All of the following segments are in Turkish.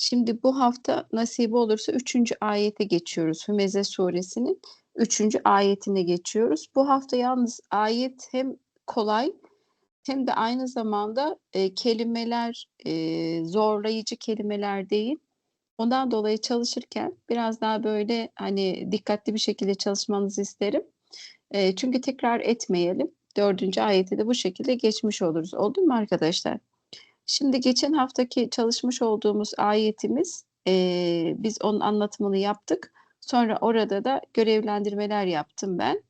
Şimdi bu hafta nasip olursa 3. ayete geçiyoruz. Hümeze suresinin 3. ayetine geçiyoruz. Bu hafta yalnız ayet hem kolay hem de aynı zamanda e, kelimeler e, zorlayıcı kelimeler değil. Ondan dolayı çalışırken biraz daha böyle hani dikkatli bir şekilde çalışmanızı isterim. E, çünkü tekrar etmeyelim. Dördüncü ayeti de bu şekilde geçmiş oluruz. Oldu mu arkadaşlar? Şimdi geçen haftaki çalışmış olduğumuz ayetimiz e, biz onun anlatımını yaptık. Sonra orada da görevlendirmeler yaptım ben.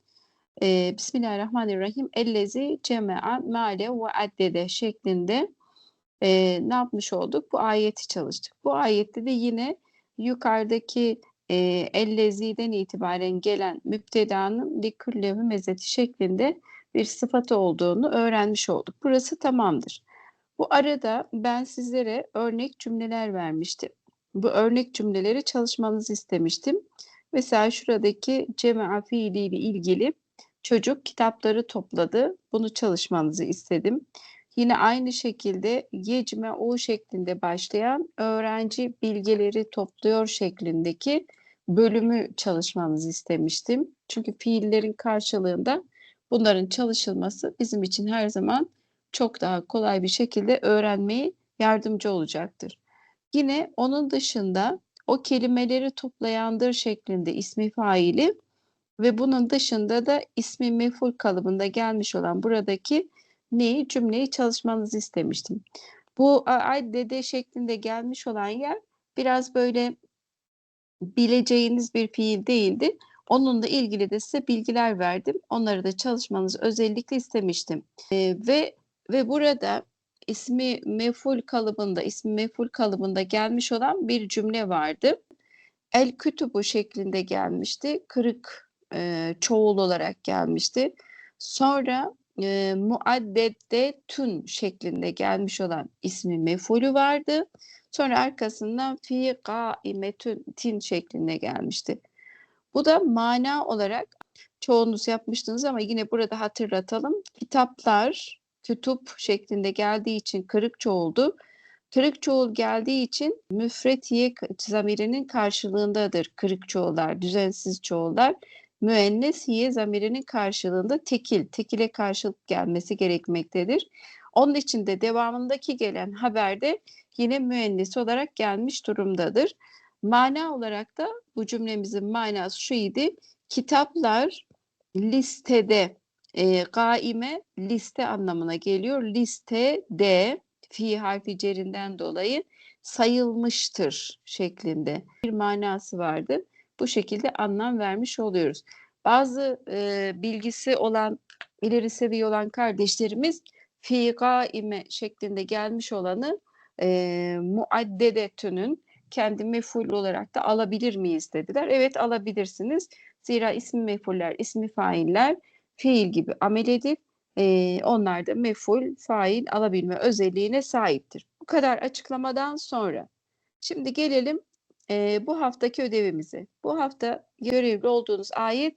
E, Bismillahirrahmanirrahim. Ellezi ceme'a male ve addede şeklinde e, ne yapmış olduk? Bu ayeti çalıştık. Bu ayette de yine yukarıdaki e, elleziden itibaren gelen müptedanın liküllevi mezeti şeklinde bir sıfatı olduğunu öğrenmiş olduk. Burası tamamdır. Bu arada ben sizlere örnek cümleler vermiştim. Bu örnek cümleleri çalışmanızı istemiştim. Mesela şuradaki cema'a fiiliyle ilgili çocuk kitapları topladı. Bunu çalışmanızı istedim. Yine aynı şekilde yecme o şeklinde başlayan öğrenci bilgileri topluyor şeklindeki bölümü çalışmanızı istemiştim. Çünkü fiillerin karşılığında bunların çalışılması bizim için her zaman çok daha kolay bir şekilde öğrenmeyi yardımcı olacaktır. Yine onun dışında o kelimeleri toplayandır şeklinde ismi faili ve bunun dışında da ismi meful kalıbında gelmiş olan buradaki neyi cümleyi çalışmanızı istemiştim. Bu dede şeklinde gelmiş olan yer biraz böyle bileceğiniz bir fiil değildi. Onunla ilgili de size bilgiler verdim. Onları da çalışmanızı özellikle istemiştim. Ee, ve ve burada ismi meful kalıbında, ismi meful kalıbında gelmiş olan bir cümle vardı. El kütübü şeklinde gelmişti. Kırık e, çoğul olarak gelmişti. Sonra e, muaddette tün şeklinde gelmiş olan ismi mefulü vardı. Sonra arkasından fi gaimetün tin şeklinde gelmişti. Bu da mana olarak çoğunuz yapmıştınız ama yine burada hatırlatalım. Kitaplar, kütüp şeklinde geldiği için kırık çoğuldu. Kırık çoğul geldiği için müfretiye zamirinin karşılığındadır kırık çoğullar, düzensiz çoğullar. Müennes hiye zamirinin karşılığında tekil, tekile karşılık gelmesi gerekmektedir. Onun için de devamındaki gelen haberde yine müennes olarak gelmiş durumdadır. Mana olarak da bu cümlemizin manası şu idi. Kitaplar listede e, gaime liste anlamına geliyor. Liste de fi harfi cerinden dolayı sayılmıştır şeklinde bir manası vardı. Bu şekilde anlam vermiş oluyoruz. Bazı e, bilgisi olan, ileri seviye olan kardeşlerimiz fi gaime şeklinde gelmiş olanı e, muaddedetünün kendi meful olarak da alabilir miyiz dediler. Evet alabilirsiniz. Zira ismi mefuller, ismi failler fiil gibi amel edip e, onlar da meful, fail alabilme özelliğine sahiptir. Bu kadar açıklamadan sonra şimdi gelelim e, bu haftaki ödevimize. Bu hafta görevli olduğunuz ayet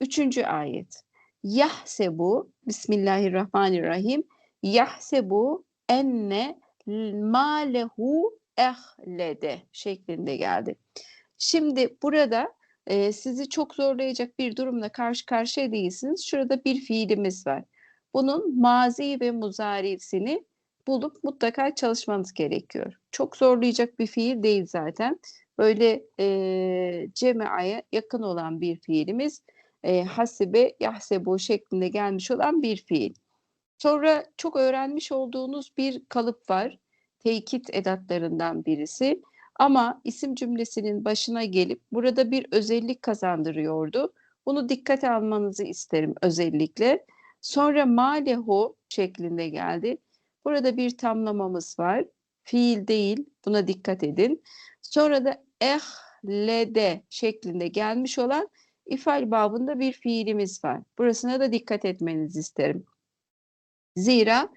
üçüncü ayet. Yahsebu, Bismillahirrahmanirrahim. Yahsebu enne malehu ehlede şeklinde geldi. Şimdi burada e, sizi çok zorlayacak bir durumla karşı karşıya değilsiniz. Şurada bir fiilimiz var. Bunun mazi ve muzarisini bulup mutlaka çalışmanız gerekiyor. Çok zorlayacak bir fiil değil zaten. Böyle e, cemiaya yakın olan bir fiilimiz. E, hasibe, yahsebu şeklinde gelmiş olan bir fiil. Sonra çok öğrenmiş olduğunuz bir kalıp var. Tekit edatlarından birisi. Ama isim cümlesinin başına gelip burada bir özellik kazandırıyordu. Bunu dikkate almanızı isterim özellikle. Sonra malehu şeklinde geldi. Burada bir tamlamamız var. Fiil değil. Buna dikkat edin. Sonra da ehlede şeklinde gelmiş olan ifal babında bir fiilimiz var. Burasına da dikkat etmenizi isterim. Zira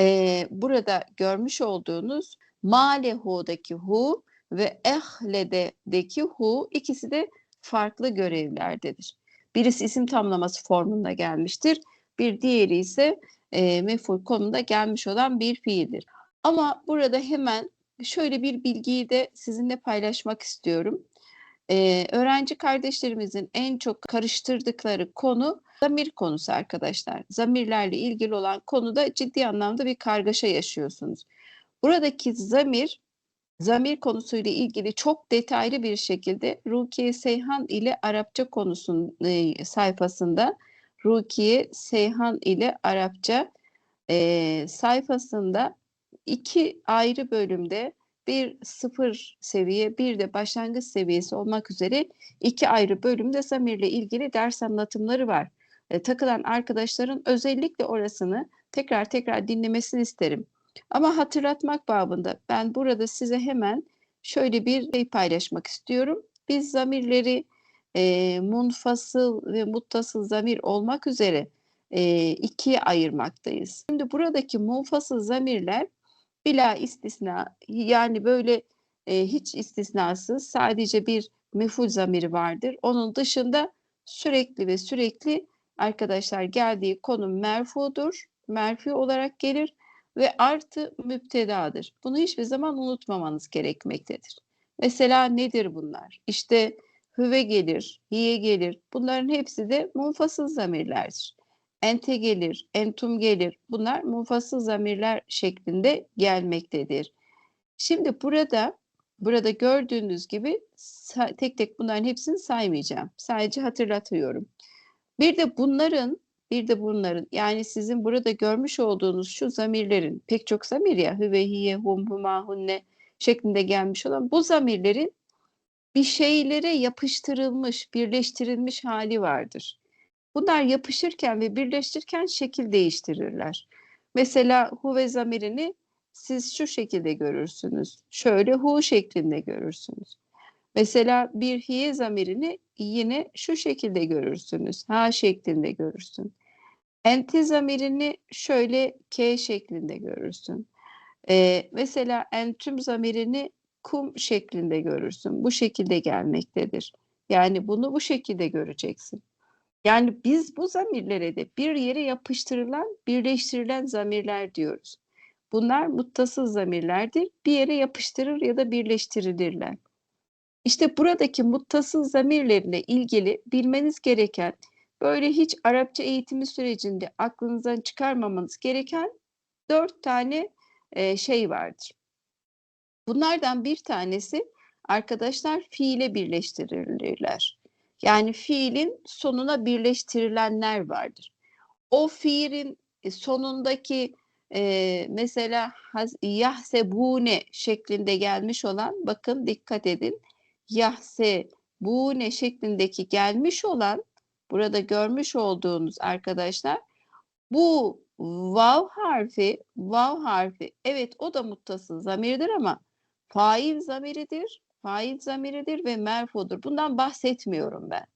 e, burada görmüş olduğunuz malehu'daki hu ve ehlede'deki hu ikisi de farklı görevlerdedir. Birisi isim tamlaması formunda gelmiştir. Bir diğeri ise e, meful konumda gelmiş olan bir fiildir. Ama burada hemen şöyle bir bilgiyi de sizinle paylaşmak istiyorum. Ee, öğrenci kardeşlerimizin en çok karıştırdıkları konu zamir konusu arkadaşlar. Zamirlerle ilgili olan konuda ciddi anlamda bir kargaşa yaşıyorsunuz. Buradaki zamir, zamir konusuyla ilgili çok detaylı bir şekilde Rukiye Seyhan ile Arapça konusunun e, sayfasında Rukiye Seyhan ile Arapça e, sayfasında iki ayrı bölümde bir sıfır seviye bir de başlangıç seviyesi olmak üzere iki ayrı bölümde zamirle ilgili ders anlatımları var. E, takılan arkadaşların özellikle orasını tekrar tekrar dinlemesini isterim. Ama hatırlatmak babında ben burada size hemen şöyle bir şey paylaşmak istiyorum. Biz zamirleri e, munfasıl ve muttasıl zamir olmak üzere e, ikiye ayırmaktayız. Şimdi buradaki munfasıl zamirler bila istisna yani böyle e, hiç istisnasız sadece bir meful zamiri vardır. Onun dışında sürekli ve sürekli arkadaşlar geldiği konum merfudur. Merfi olarak gelir ve artı müptedadır. Bunu hiçbir zaman unutmamanız gerekmektedir. Mesela nedir bunlar? İşte hüve gelir, hiye gelir. Bunların hepsi de munfasıl zamirlerdir. Ente gelir, entum gelir. Bunlar munfasıl zamirler şeklinde gelmektedir. Şimdi burada burada gördüğünüz gibi tek tek bunların hepsini saymayacağım. Sadece hatırlatıyorum. Bir de bunların bir de bunların yani sizin burada görmüş olduğunuz şu zamirlerin pek çok zamir ya hüvehiye, hum, huma, hunne şeklinde gelmiş olan bu zamirlerin bir şeylere yapıştırılmış, birleştirilmiş hali vardır. Bunlar yapışırken ve birleştirirken şekil değiştirirler. Mesela hu ve zamirini siz şu şekilde görürsünüz. Şöyle hu şeklinde görürsünüz. Mesela bir hiye zamirini yine şu şekilde görürsünüz. Ha şeklinde görürsün. Enti zamirini şöyle K şeklinde görürsün. Ee, mesela entüm zamirini kum şeklinde görürsün. Bu şekilde gelmektedir. Yani bunu bu şekilde göreceksin. Yani biz bu zamirlere de bir yere yapıştırılan, birleştirilen zamirler diyoruz. Bunlar muttasız zamirlerdir. Bir yere yapıştırır ya da birleştirilirler. İşte buradaki muttasız zamirlerle ilgili bilmeniz gereken, böyle hiç Arapça eğitimi sürecinde aklınızdan çıkarmamanız gereken dört tane e, şey vardır. Bunlardan bir tanesi arkadaşlar fiile birleştirilirler. Yani fiilin sonuna birleştirilenler vardır. O fiilin e, sonundaki e, mesela yahsebune şeklinde gelmiş olan bakın dikkat edin yahsebune şeklindeki gelmiş olan burada görmüş olduğunuz arkadaşlar bu vav harfi vav harfi evet o da muttasıl zamirdir ama fail zamiridir fail zamiridir ve merfudur. Bundan bahsetmiyorum ben.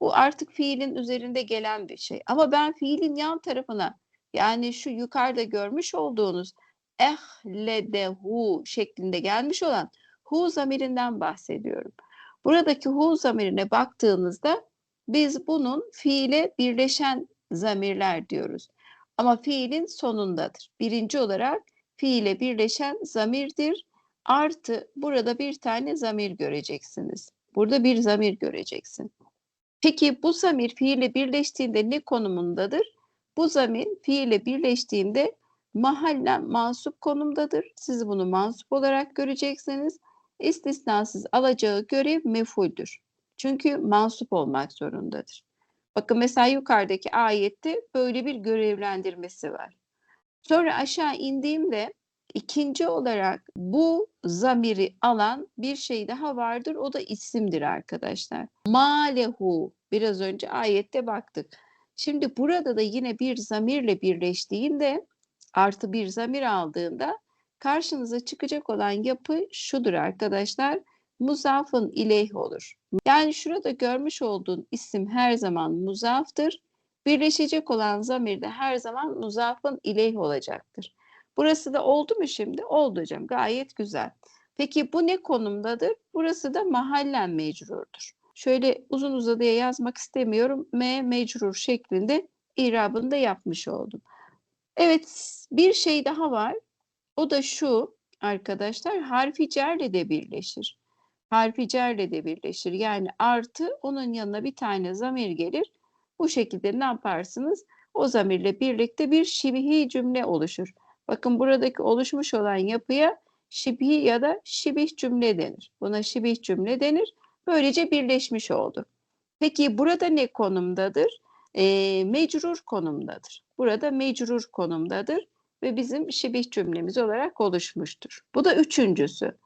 Bu artık fiilin üzerinde gelen bir şey. Ama ben fiilin yan tarafına yani şu yukarıda görmüş olduğunuz ehledehu şeklinde gelmiş olan hu zamirinden bahsediyorum. Buradaki hu zamirine baktığınızda biz bunun fiile birleşen zamirler diyoruz. Ama fiilin sonundadır. Birinci olarak fiile birleşen zamirdir Artı burada bir tane zamir göreceksiniz. Burada bir zamir göreceksin. Peki bu zamir fiille birleştiğinde ne konumundadır? Bu zamir fiille birleştiğinde mahallen mansup konumdadır. Siz bunu mansup olarak göreceksiniz. İstisnasız alacağı görev mefuldür. Çünkü mansup olmak zorundadır. Bakın mesela yukarıdaki ayette böyle bir görevlendirmesi var. Sonra aşağı indiğimde İkinci olarak bu zamiri alan bir şey daha vardır. O da isimdir arkadaşlar. Malehu biraz önce ayette baktık. Şimdi burada da yine bir zamirle birleştiğinde artı bir zamir aldığında karşınıza çıkacak olan yapı şudur arkadaşlar. Muzafın ileyh olur. Yani şurada görmüş olduğun isim her zaman muzaftır. Birleşecek olan zamir de her zaman muzafın ileyh olacaktır. Burası da oldu mu şimdi? Oldu hocam. Gayet güzel. Peki bu ne konumdadır? Burası da mahallen mecrurdur. Şöyle uzun uzadıya yazmak istemiyorum. M mecrur şeklinde irabını da yapmış oldum. Evet bir şey daha var. O da şu arkadaşlar harfi cerle de birleşir. Harfi cerle de birleşir. Yani artı onun yanına bir tane zamir gelir. Bu şekilde ne yaparsınız? O zamirle birlikte bir şibihi cümle oluşur. Bakın buradaki oluşmuş olan yapıya şibihi ya da şibih cümle denir. Buna şibih cümle denir. Böylece birleşmiş oldu. Peki burada ne konumdadır? E, mecrur konumdadır. Burada mecrur konumdadır ve bizim şibih cümlemiz olarak oluşmuştur. Bu da üçüncüsü.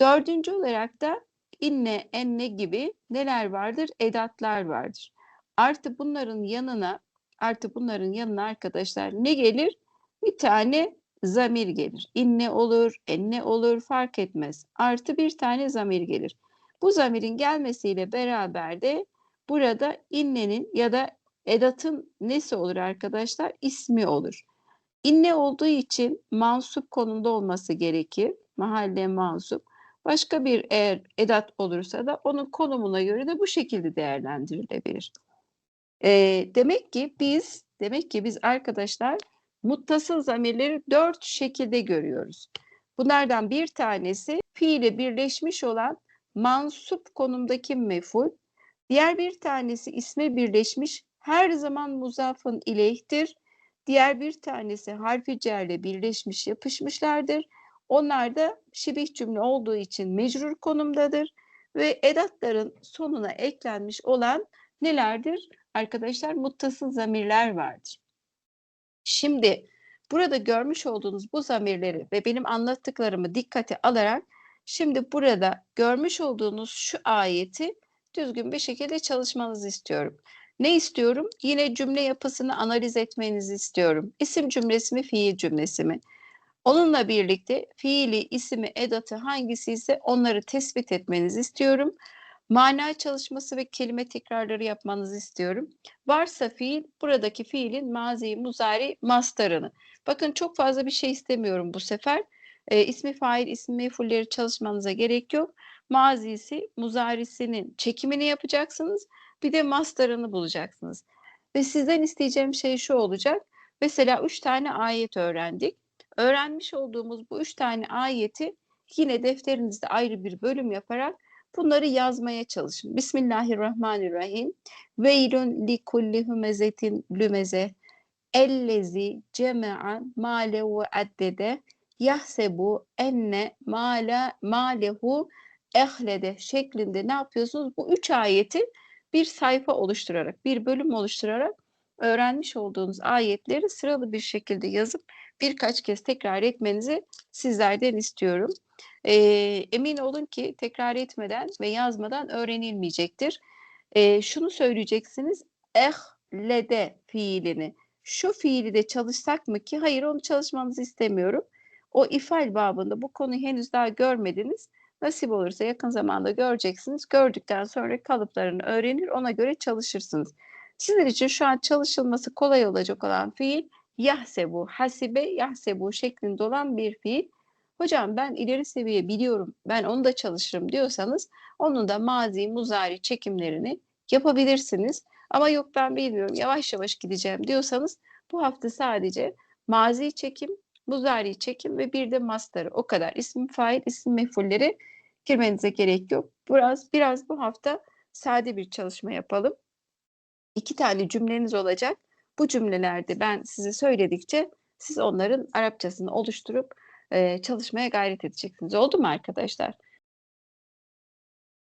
Dördüncü olarak da inne, enne gibi neler vardır? Edatlar vardır. Artı bunların yanına artı bunların yanına arkadaşlar ne gelir? Bir tane zamir gelir. İnne olur, enne olur fark etmez. Artı bir tane zamir gelir. Bu zamirin gelmesiyle beraber de burada innenin ya da edatın nesi olur arkadaşlar? İsmi olur. İnne olduğu için mansup konumda olması gerekir. Mahalle mansup. Başka bir eğer edat olursa da onun konumuna göre de bu şekilde değerlendirilebilir. E, demek ki biz demek ki biz arkadaşlar muttasıl zamirleri dört şekilde görüyoruz. Bunlardan bir tanesi fiile birleşmiş olan mansup konumdaki meful. Diğer bir tanesi isme birleşmiş her zaman muzafın ileyhtir. Diğer bir tanesi harfi cerle birleşmiş yapışmışlardır. Onlar da şibih cümle olduğu için mecrur konumdadır ve edatların sonuna eklenmiş olan nelerdir? Arkadaşlar muttasıl zamirler vardır. Şimdi burada görmüş olduğunuz bu zamirleri ve benim anlattıklarımı dikkate alarak şimdi burada görmüş olduğunuz şu ayeti düzgün bir şekilde çalışmanızı istiyorum. Ne istiyorum? Yine cümle yapısını analiz etmenizi istiyorum. İsim cümlesi mi, fiil cümlesi mi? Onunla birlikte fiili, ismi, edatı hangisi ise onları tespit etmenizi istiyorum. Mana çalışması ve kelime tekrarları yapmanızı istiyorum. Varsa fiil, buradaki fiilin mazi, muzari, mastarını. Bakın çok fazla bir şey istemiyorum bu sefer. E, ismi fail, ismi mefulleri çalışmanıza gerek yok. Mazisi, muzarisinin çekimini yapacaksınız. Bir de mastarını bulacaksınız. Ve sizden isteyeceğim şey şu olacak. Mesela üç tane ayet öğrendik. Öğrenmiş olduğumuz bu üç tane ayeti yine defterinizde ayrı bir bölüm yaparak bunları yazmaya çalışın. Bismillahirrahmanirrahim. Veylün li kulli humezetin lümeze ellezi ceme'a male ve addede yahsebu enne male malehu ehlede şeklinde ne yapıyorsunuz? Bu üç ayeti bir sayfa oluşturarak, bir bölüm oluşturarak öğrenmiş olduğunuz ayetleri sıralı bir şekilde yazıp birkaç kez tekrar etmenizi sizlerden istiyorum. E, emin olun ki tekrar etmeden ve yazmadan öğrenilmeyecektir. E, şunu söyleyeceksiniz, ehlede fiilini. Şu fiili de çalışsak mı ki? Hayır onu çalışmanızı istemiyorum. O ifal babında bu konuyu henüz daha görmediniz. Nasip olursa yakın zamanda göreceksiniz. Gördükten sonra kalıplarını öğrenir, ona göre çalışırsınız. Sizler için şu an çalışılması kolay olacak olan fiil yahsebu, hasibe, yahsebu şeklinde olan bir fiil. Hocam ben ileri seviye biliyorum, ben onu da çalışırım diyorsanız onun da mazi, muzari çekimlerini yapabilirsiniz. Ama yok ben bilmiyorum, yavaş yavaş gideceğim diyorsanız bu hafta sadece mazi çekim, muzari çekim ve bir de mastarı o kadar. İsim fail, isim mefulleri girmenize gerek yok. Biraz biraz bu hafta sade bir çalışma yapalım. İki tane cümleniz olacak. Bu cümlelerde ben size söyledikçe siz onların Arapçasını oluşturup e, çalışmaya gayret edeceksiniz. Oldu mu arkadaşlar?